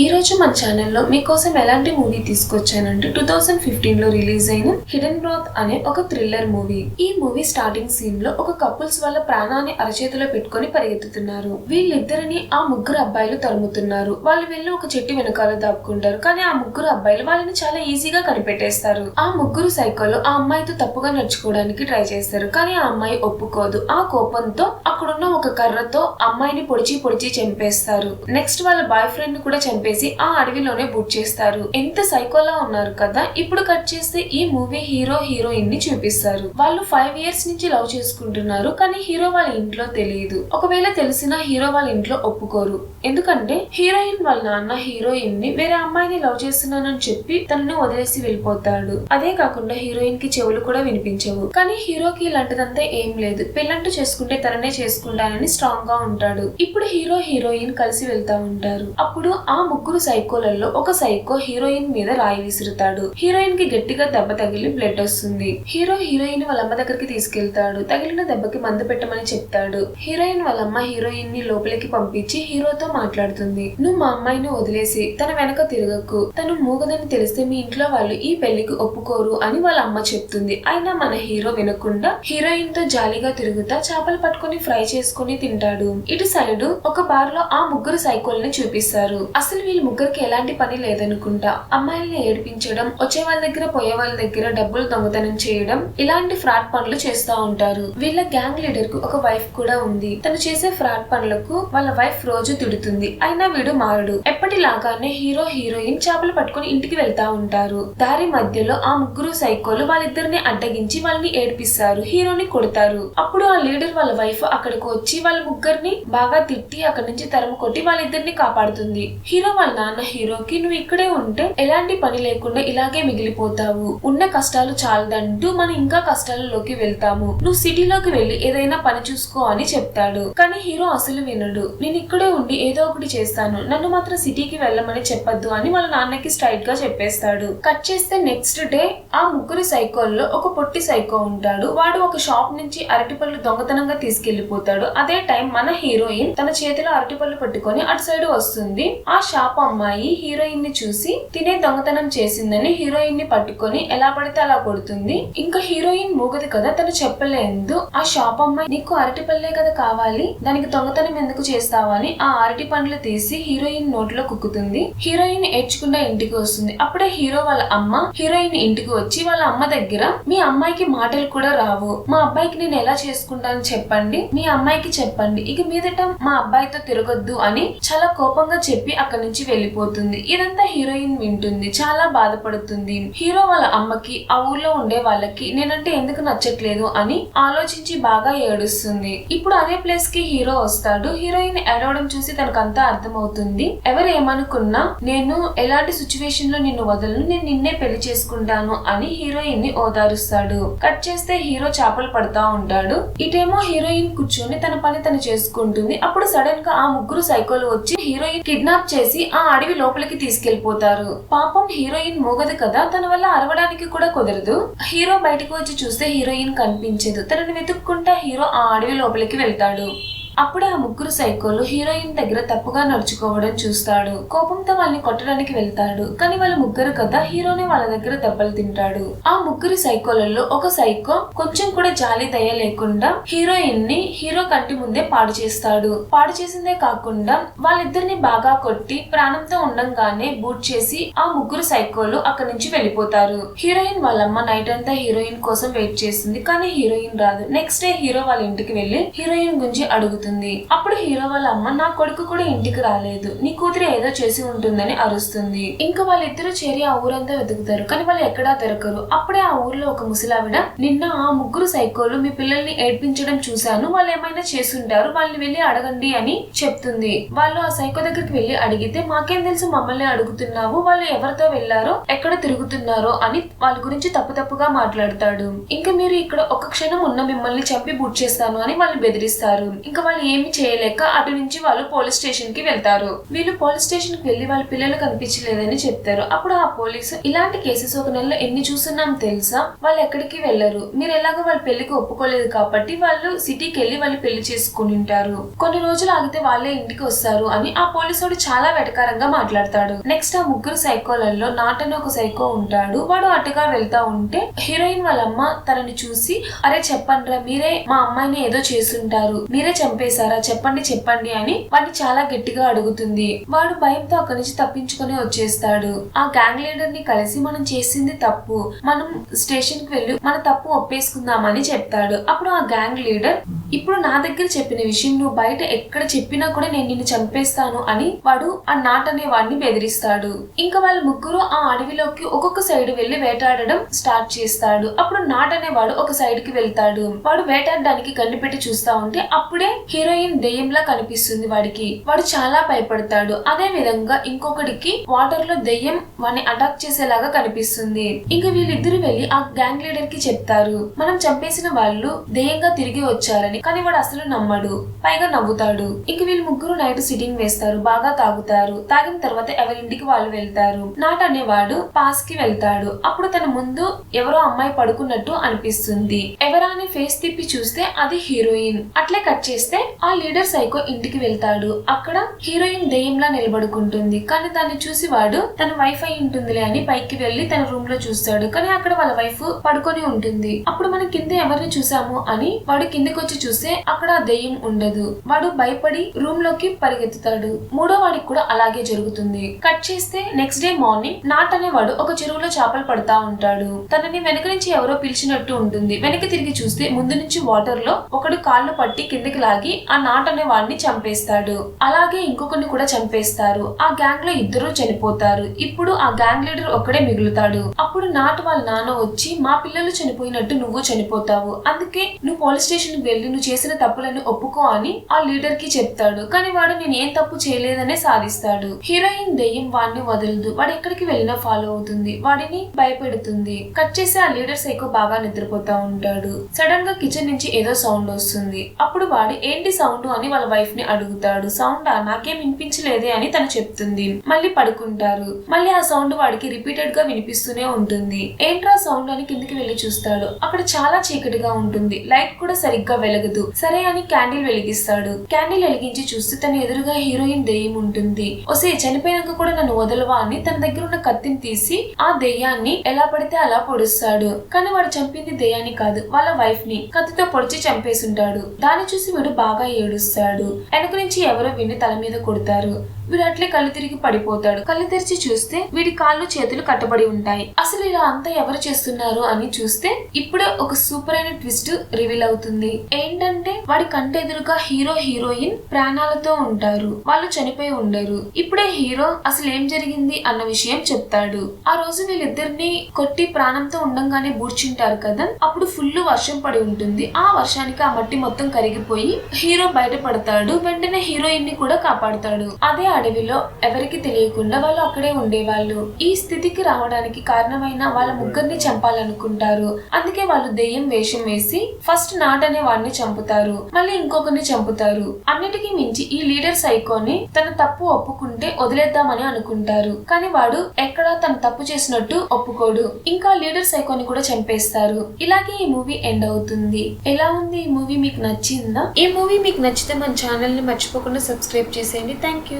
ఈ రోజు మన ఛానల్లో మీకోసం ఎలాంటి మూవీ తీసుకొచ్చానంటే టూ థౌసండ్ ఫిఫ్టీన్లో రిలీజ్ అయిన హిడెన్ బ్రాత్ అనే ఒక థ్రిల్లర్ మూవీ ఈ మూవీ స్టార్టింగ్ సీన్లో ఒక కపుల్స్ వాళ్ళ ప్రాణాన్ని అరచేతిలో పెట్టుకొని పరిగెత్తుతున్నారు. వీళ్ళిద్దరిని ఆ ముగ్గురు అబ్బాయిలు తరుముతున్నారు. వాళ్ళు వెళ్ళి ఒక చెట్టు వెనకాల దాక్కుంటారు. కానీ ఆ ముగ్గురు అబ్బాయిలు వాళ్ళని చాలా ఈజీగా కనిపెట్టేస్తారు. ఆ ముగ్గురు సైకోలు ఆ అమ్మాయితో తప్పుగా నడుచుకోవడానికి ట్రై చేస్తారు. కానీ ఆ అమ్మాయి ఒప్పుకోదు. ఆ కోపంతో అక్కడున్న ఒక కర్రతో అమ్మాయిని పొడిచి పొడిచి చంపేస్తారు. నెక్స్ట్ వాళ్ళ బాయ్ ఫ్రెండ్ని కూడా చెప్పేసి ఆ అడవిలోనే బుక్ చేస్తారు. ఎంత సైకోలా ఉన్నారు కదా ఇప్పుడు కట్ చేస్తే ఈ మూవీ హీరో హీరోయిన్ని చూపిస్తారు. వాళ్ళు ఫైవ్ ఇయర్స్ నుంచి లవ్ చేసుకుంటున్నారు కానీ హీరో వాళ్ళ ఇంట్లో తెలియదు. ఒకవేళ తెలిసినా హీరో వాళ్ళ ఇంట్లో ఒప్పుకోరు. ఎందుకంటే హీరోయిన్ వాళ్ళ నాన్న హీరోయిన్ని వేరే అమ్మాయిని లవ్ చేస్తున్నానని చెప్పి తనని వదిలేసి వెళ్ళిపోతాడు. అదే కాకుండా హీరోయిన్కి చెవులు కూడా వినిపించవు. కానీ హీరోకి ఇలాంటిదంతా ఏం లేదు. పెళ్ళంటూ చేసుకుంటే తననే చేసుకుంటానని స్ట్రాంగ్గా ఉంటాడు. ఇప్పుడు హీరో హీరోయిన్ కలిసి వెళ్తా ఉంటారు. అప్పుడు ఆ ముగ్గురు సైకోలలో ఒక సైకో హీరోయిన్ మీద రాయి విసురుతాడు. హీరోయిన్కి గట్టిగా దెబ్బ తగిలి బ్లడ్ వస్తుంది. హీరో హీరోయిన్ వాళ్ళ అమ్మ దగ్గరికి తీసుకెళ్తాడు. తగిలిన దెబ్బకి మందు పెట్టమని చెప్తాడు. హీరోయిన్ వాళ్ళ అమ్మ హీరోయిన్ని లోపలికి పంపించి హీరోతో మాట్లాడుతుంది. నువ్వు మా అమ్మాయిని వదిలేసి తన వెనక తిరగకు. తను మూగదని తెలిస్తే మీ ఇంట్లో వాళ్ళు ఈ పెళ్ళికి ఒప్పుకోరు అని వాళ్ళ అమ్మ చెప్తుంది. అయినా మన హీరో వినకుండా హీరోయిన్తో జాలీగా తిరుగుతా చేపలు పట్టుకొని ఫ్రై చేసుకుని తింటాడు. ఇటు సైడ్ ఒక బార్లో ఆ ముగ్గురు సైకోల్ని చూపిస్తారు. అసలు వీళ్ళ ముగ్గురికి ఎలాంటి పని లేదనుకుంటా. అమ్మాయిల్ని ఏడిపించడం వచ్చే వాళ్ళ దగ్గర పోయే వాళ్ళ దగ్గర డబ్బులు దొంగతనం చేయడం ఇలాంటి ఫ్రాడ్ పనులు చేస్తూ ఉంటారు. వీళ్ళ గ్యాంగ్ లీడర్కు ఒక వైఫ్ కూడా ఉంది. తను చేసే ఫ్రాడ్ పనులకు వాళ్ళ వైఫ్ రోజు తిడుతుంది. అయినా వీడు మారడు. ఎప్పటిలాగానే హీరో హీరోయిన్ చేపలు పట్టుకొని ఇంటికి వెళ్తా ఉంటారు. దారి మధ్యలో ఆ ముగ్గురు సైకోలు వాళ్ళిద్దరిని అడ్డగించి వాళ్ళని ఏడిపిస్తారు హీరోని కొడతారు. అప్పుడు ఆ లీడర్ వాళ్ళ వైఫ్ అక్కడికి వచ్చి వాళ్ళ ముగ్గురిని బాగా తిట్టి అక్కడి నుంచి తరము కొట్టి వాళ్ళిద్దరిని కాపాడుతుంది. హీరో వాళ్ళ నాన్న హీరోకి నువ్వు ఇక్కడే ఉంటే ఎలాంటి పని లేకుండా ఇలాగే మిగిలిపోతావు. ఉన్న కష్టాలు చాలదంటూ మనం ఇంకా కష్టాలలోకి వెళ్తాము. నువ్వు సిటీలోకి వెళ్ళి ఏదైనా పని చూసుకో అని చెప్తాడు. కానీ హీరో అసలు వినడు. నేను ఇక్కడే ఉండి ఏదో ఒకటి చేస్తాను. నన్ను మాత్రం సిటీకి వెళ్ళమని చెప్పొద్దు అని వాళ్ళ నాన్నకి స్ట్రైట్గా చెప్పేస్తాడు. కట్ చేస్తే నెక్స్ట్ డే ఆ ముగ్గురు సైకోల్లో ఒక పొట్టి సైకో ఉంటాడు. వాడు ఒక షాప్ నుంచి అరటిపళ్ళు దొంగతనంగా తీసుకెళ్ళిపోతాడు అదే టైం మన హీరోయిన్ తన చేతిలో అరటిపళ్ళు పట్టుకొని అటు సైడ్ వస్తుంది. ఆ షాప్ అమ్మాయి హీరోయిన్ని చూసి తినే దొంగతనం చేసిందని హీరోయిన్ని పట్టుకొని ఎలా పడితే అలా కొడుతుంది. ఇంకా హీరోయిన్ మూగది కదా తను చెప్పలేదు. ఆ షాప్ అమ్మాయి నీకు అరటి పళ్ళే కదా కావాలి దానికి దొంగతనం ఎందుకు చేస్తావా అని ఆ అరటి పండ్లు తీసి హీరోయిన్ నోట్లో కుక్కుతుంది. హీరోయిన్ ఏడ్చుకుండా ఇంటికి వస్తుంది. అప్పుడే హీరో వాళ్ళ అమ్మ హీరోయిన్ ఇంటికి వచ్చి వాళ్ళ అమ్మ దగ్గర మీ అమ్మాయికి మాటలు కూడా రావు. మా అబ్బాయికి నేను ఎలా చేసుకుంటాను చెప్పండి. మీ అమ్మాయికి చెప్పండి. ఇక మీదట మా అబ్బాయితో తిరగొద్దు అని చాలా కోపంగా చెప్పి అక్కడి నుంచి వెళ్ళిపోతుంది. ఇదంతా హీరోయిన్ వింటుంది. చాలా బాధపడుతుంది. హీరో వాళ్ళ అమ్మకి ఆ ఊర్లో ఉండే వాళ్ళకి నేనంటే ఎందుకు నచ్చట్లేదు అని ఆలోచించి బాగా ఏడుస్తుంది. ఇప్పుడు అదే ప్లేస్కి హీరో వస్తాడు. హీరోయిన్ ఏడవడం చూసి తనకంతా అర్థమవుతుంది. ఎవరు ఏమనుకున్నా నేను ఎలాంటి సిచ్యువేషన్లో నిన్ను వదలను? నేను నిన్నే పెళ్ళి చేసుకుంటాను అని హీరోయిన్ని ఓదారుస్తాడు. కట్ చేస్తే హీరో చేపలు పడతా ఉంటాడు. ఇటేమో హీరోయిన్ కూర్చొని తన పని తను చేసుకుంటుంది. అప్పుడు సడన్గా ఆ ముగ్గురు సైకోలు వచ్చి హీరోయిన్ కిడ్నాప్ చేసి ఆ అడవి లోపలికి తీసుకెళ్ళిపోతారు పాపం హీరోయిన్ మోగదు కదా తన వల్ల అరవడానికి కూడా కుదరదు. హీరో బయటకు వచ్చి చూస్తే హీరోయిన్ కనిపించదు. తనని వెతుక్కుంటా హీరో ఆ అడవి లోపలికి వెళ్తాడు. అప్పుడే ఆ ముగ్గురు సైకోలు హీరోయిన్ దగ్గర తప్పుగా నడుచుకోవడం చూస్తాడు. కోపంతో వాళ్ళని కొట్టడానికి వెళ్తాడు. కానీ వాళ్ళ ముగ్గురు కదా హీరోని వాళ్ళ దగ్గర దెబ్బలు తింటాడు. ఆ ముగ్గురు సైకోలలో ఒక సైకో కొంచెం కూడా జాలి దయ లేకుండా హీరోయిన్ని హీరో కంటి ముందే పాడు చేస్తాడు. పాడు చేసిందే కాకుండా వాళ్ళిద్దరిని బాగా కొట్టి ప్రాణంతో ఉండంగానే బూట్ చేసి ఆ ముగ్గురు సైకోలు అక్కడి నుంచి వెళ్ళిపోతారు. హీరోయిన్ వాళ్ళమ్మ నైట్ అంతా హీరోయిన్ కోసం వెయిట్ చేసింది కానీ హీరోయిన్ రాదు. నెక్స్ట్ డే హీరో వాళ్ళ ఇంటికి వెళ్ళి హీరోయిన్ గురించి అడుగుతుంది. అప్పుడు హీరో వాళ్ళ అమ్మ నా కొడుకు కూడా ఇంటికి రాలేదు. నీ కూతురు ఏదో చేసి ఉంటుందని అరుస్తుంది. ఇంకా వాళ్ళిద్దరూ చేరి ఆ ఊరంతా వెతుకుతారు. కానీ వాళ్ళు ఎక్కడా దొరకరు. అప్పుడే ఆ ఊర్లో ఒక ముసలావిడ నిన్న ఆ ముగ్గురు సైకోలు మీ పిల్లల్ని ఏడ్పించడం చూశాను. వాళ్ళు ఏమైనా చేసుంటారు వాళ్ళని వెళ్ళి అడగండి అని చెప్తుంది. వాళ్ళు ఆ సైకో దగ్గరికి వెళ్ళి అడిగితే మాకేం తెలుసు మమ్మల్ని అడుగుతున్నావు? వాళ్ళు ఎవరితో వెళ్ళారో ఎక్కడ తిరుగుతున్నారో? అని వాళ్ళ గురించి తప్పు తప్పుగా మాట్లాడతాడు. ఇంకా మీరు ఇక్కడ ఒక క్షణం ఉన్న మిమ్మల్ని చంపి బుట్ చేస్తాను అని వాళ్ళు బెదిరిస్తారు. ఇంకా వాళ్ళు ఏమి చేయలేక అటు నుంచి వాళ్ళు పోలీస్ స్టేషన్కి వెళ్తారు. వీళ్ళు పోలీస్ స్టేషన్కి వెళ్ళి వాళ్ళ పిల్లలు కనిపించలేదని చెప్తారు. అప్పుడు ఆ పోలీసు ఇలాంటి కేసెస్ ఒక నెలలో ఎన్ని చూస్తున్నాం తెలుసా? వాళ్ళు ఎక్కడికి వెళ్ళరు. మీరు ఎలాగో వాళ్ళ పెళ్ళికి ఒప్పుకోలేదు కాబట్టి వాళ్ళు సిటీకి వెళ్ళి వాళ్ళు పెళ్ళి చేసుకుని ఉంటారు. కొన్ని రోజులు ఆగితే వాళ్ళే ఇంటికి వస్తారు అని ఆ పోలీసుడు చాలా వెటకారంగా మాట్లాడతాడు. నెక్స్ట్ ఆ ముగ్గురు సైకోలలో నాట్ అని ఒక సైకో ఉంటాడు. వాడు అటుగా వెళ్తా ఉంటే హీరోయిన్ వాళ్ళ అమ్మ తనని చూసి అరే చెప్పండిరా మీరే మా అమ్మాయిని ఏదో చేసుంటారు మీరే చంపేశారా? చెప్పండి చెప్పండి అని వాడిని చాలా గట్టిగా అడుగుతుంది. వాడు భయంతో అక్కడి నుంచి తప్పించుకొని వచ్చేస్తాడు. ఆ గ్యాంగ్ లీడర్ని కలిసి మనం చేసింది తప్పు. మనం స్టేషన్కి వెళ్ళి మన తప్పు ఒప్పేసుకుందామని చెప్తాడు. అప్పుడు ఆ గ్యాంగ్ లీడర్ ఇప్పుడు నా దగ్గర చెప్పిన విషయం నువ్వు బయట ఎక్కడ చెప్పినా కూడా నేను నిన్ను చంపేస్తాను అని వాడు ఆ నాట్ అనే వాడిని బెదిరిస్తాడు. ఇంకా వాళ్ళ ముగ్గురు ఆ అడవిలోకి ఒక్కొక్క సైడ్ వెళ్ళి వేటాడడం స్టార్ట్ చేస్తాడు. అప్పుడు నాట్ అనేవాడు ఒక సైడ్కి వెళ్తాడు. వాడు వేటాడడానికి కళ్ళు పెట్టి చూస్తా ఉంటే అప్పుడే హీరోయిన్ దెయ్యంలా కనిపిస్తుంది వాడికి. వాడు చాలా భయపడతాడు. అదే విధంగా ఇంకొకడికి వాటర్లో దెయ్యం వాడిని అటాక్ చేసేలాగా కనిపిస్తుంది. ఇంకా వీళ్ళిద్దరు వెళ్ళి ఆ గ్యాంగ్ లీడర్కి చెప్తారు. మనం చంపేసిన వాళ్ళు దెయ్యంగా తిరిగి వచ్చారని కానీ వాడు అసలు నమ్మడు. పైగా నవ్వుతాడు. ఇంక వీళ్ళు ముగ్గురు నైట్ సిట్టింగ్ వేస్తారు. బాగా తాగుతారు. తాగిన తర్వాత ఎవరింటికి వాళ్ళు వెళ్తారు. నాట్ అనేవాడు పాస్కి వెళ్తాడు. అప్పుడు తన ముందు ఎవరో అమ్మాయి పడుకున్నట్టు అనిపిస్తుంది. ఎవరా అని ఫేస్ తిప్పి చూస్తే అది హీరోయిన్. అట్లే కట్ చేస్తే ఆ లీడర్ సైకో ఇంటికి వెళ్తాడు. అక్కడ హీరోయిన్ దెయ్యంలా నిలబడుకుంటుంది. కానీ దాన్ని చూసి వాడు తన వైఫ్ అయి ఉంటుందిలే అని పైకి వెళ్ళి తన రూమ్లో చూస్తాడు. కానీ అక్కడ వాళ్ళ వైఫ్ పడుకొని ఉంటుంది. అప్పుడు మనం కింద ఎవరిని చూసాము అని వాడు కిందకొచ్చి చూ చూస్తే అక్కడ దెయ్యం ఉండదు. వాడు భయపడి రూమ్లోకి పరిగెత్తుతాడు. మూడో వాడికి కూడా అలాగే జరుగుతుంది. కట్ చేస్తే నెక్స్ట్ డే మార్నింగ్ నాట్ అనేవాడు ఒక చెరువులో చేపలు పడతా ఉంటాడు. తనని వెనక నుంచి ఎవరో పిలిచినట్టు ఉంటుంది. వెనక్కి తిరిగి చూస్తే ముందు నుంచి వాటర్లో ఒకడు కాళ్ళు పట్టి కిందకి లాగి ఆ నాట్ అనే వాడిని చంపేస్తాడు. అలాగే ఇంకొకరిని కూడా చంపేస్తారు. ఆ గ్యాంగ్లో ఇద్దరు చనిపోతారు. ఇప్పుడు ఆ గ్యాంగ్ లీడర్ ఒక్కడే మిగులుతాడు. అప్పుడు నాట్ వాళ్ళ నాన్న వచ్చి మా పిల్లలు చనిపోయినట్టు నువ్వు చనిపోతావు. అందుకే నువ్వు పోలీస్ స్టేషన్కి వెళ్ళి నువ్వు చేసిన తప్పులను ఒప్పుకో అని ఆ లీడర్కి చెప్తాడు. కానీ వాడు నేను ఏం తప్పు చేయలేదనే సాధిస్తాడు. హీరోయిన్ దెయ్యం వాడిని వదలదు. వాడు ఎక్కడికి వెళ్ళినా ఫాలో అవుతుంది. వాడిని భయపెడుతుంది. కట్ చేసి ఆ లీడర్ సైకో బాగా నిద్రపోతా ఉంటాడు. సడన్గా కిచెన్ నుంచి ఏదో సౌండ్ వస్తుంది. అప్పుడు వాడు ఏంటి సౌండ్ అని వాళ్ళ వైఫ్ని అడుగుతాడు. సౌండ్ నాకేం వినిపించలేదే అని తను చెప్తుంది. మళ్ళీ పడుకుంటారు. మళ్ళీ ఆ సౌండ్ వాడికి రిపీటెడ్గా వినిపిస్తూనే ఉంటుంది. ఏంట్రా సౌండ్ అని కిందికి వెళ్ళి చూస్తాడు. అక్కడ చాలా చీకటిగా ఉంటుంది. లైట్ కూడా సరిగ్గా వెలగదు. సరే అని క్యాండిల్ వెలిగిస్తాడు. క్యాండిల్ వెలిగించి చూస్తే తన ఎదురుగా హీరోయిన్ దెయ్యం ఉంటుంది. ఒసే చనిపోయినాక కూడా నన్ను వదలవా అని తన దగ్గర ఉన్న కత్తిని తీసి ఆ దెయ్యాన్ని ఎలా పడితే అలా పొడుస్తాడు. కానీ వాడు చంపింది దెయ్యాన్ని కాదు వాళ్ళ వైఫ్ని. కత్తితో పొడిచి చంపేసుంటాడు. దాన్ని చూసి వీడు బాగా ఏడుస్తాడు. వెనక నుంచి ఎవరో విని తల మీద కొడతారు. వీడు అట్లే కళ్ళు తిరిగి పడిపోతాడు. కళ్ళు తెరిచి చూస్తే వీడి కాళ్ళు చేతులు కట్టబడి ఉంటాయి. అసలు ఇలా అంతా ఎవరు చేస్తున్నారు అని చూస్తే ఇప్పుడే ఒక సూపర్ అయిన ట్విస్ట్ రివీల్ అవుతుంది. ఏంటంటే వాడి కంటే ఎదురుగా హీరో హీరోయిన్ ప్రాణాలతో ఉంటారు. వాళ్ళు చనిపోయి ఉండరు. ఇప్పుడే హీరో అసలు ఏం జరిగింది అన్న విషయం చెప్తాడు. ఆ రోజు వీళ్ళిద్దరిని కొట్టి ప్రాణంతో ఉండంగానే బూడ్చుంటారు కదా? అప్పుడు ఫుల్ వర్షం పడి ఉంటుంది. ఆ వర్షానికి ఆ మట్టి మొత్తం కరిగిపోయి హీరో బయటపడతాడు. వెంటనే హీరోయిన్ని కూడా కాపాడుతాడు. అదే అడవిలో ఎవరికి తెలియకుండా వాళ్ళు అక్కడే ఉండేవాళ్ళు. ఈ స్థితికి రావడానికి కారణమైన వాళ్ళ ముగ్గురిని చంపాలనుకుంటారు. అందుకే వాళ్ళు దెయ్యం వేషం వేసి ఫస్ట్ నాట్ అనే వాడిని చంపుతారు. మళ్ళీ ఇంకొకరిని చంపుతారు. అన్నిటికీ మించి ఈ లీడర్ సైకోని తన తప్పు ఒప్పుకుంటే వదిలేద్దామని అనుకుంటారు. కానీ వాడు ఎక్కడా తన తప్పు చేసినట్టు ఒప్పుకోడు. ఇంకా లీడర్ సైకోని కూడా చంపేస్తారు. ఇలాగే ఈ మూవీ ఎండ్ అవుతుంది. ఎలా ఉంది ఈ మూవీ? మీకు నచ్చిందా? ఈ మూవీ మీకు నచ్చితే మన ఛానల్ని మర్చిపోకుండా సబ్స్క్రైబ్ చేసేయండి. Thank you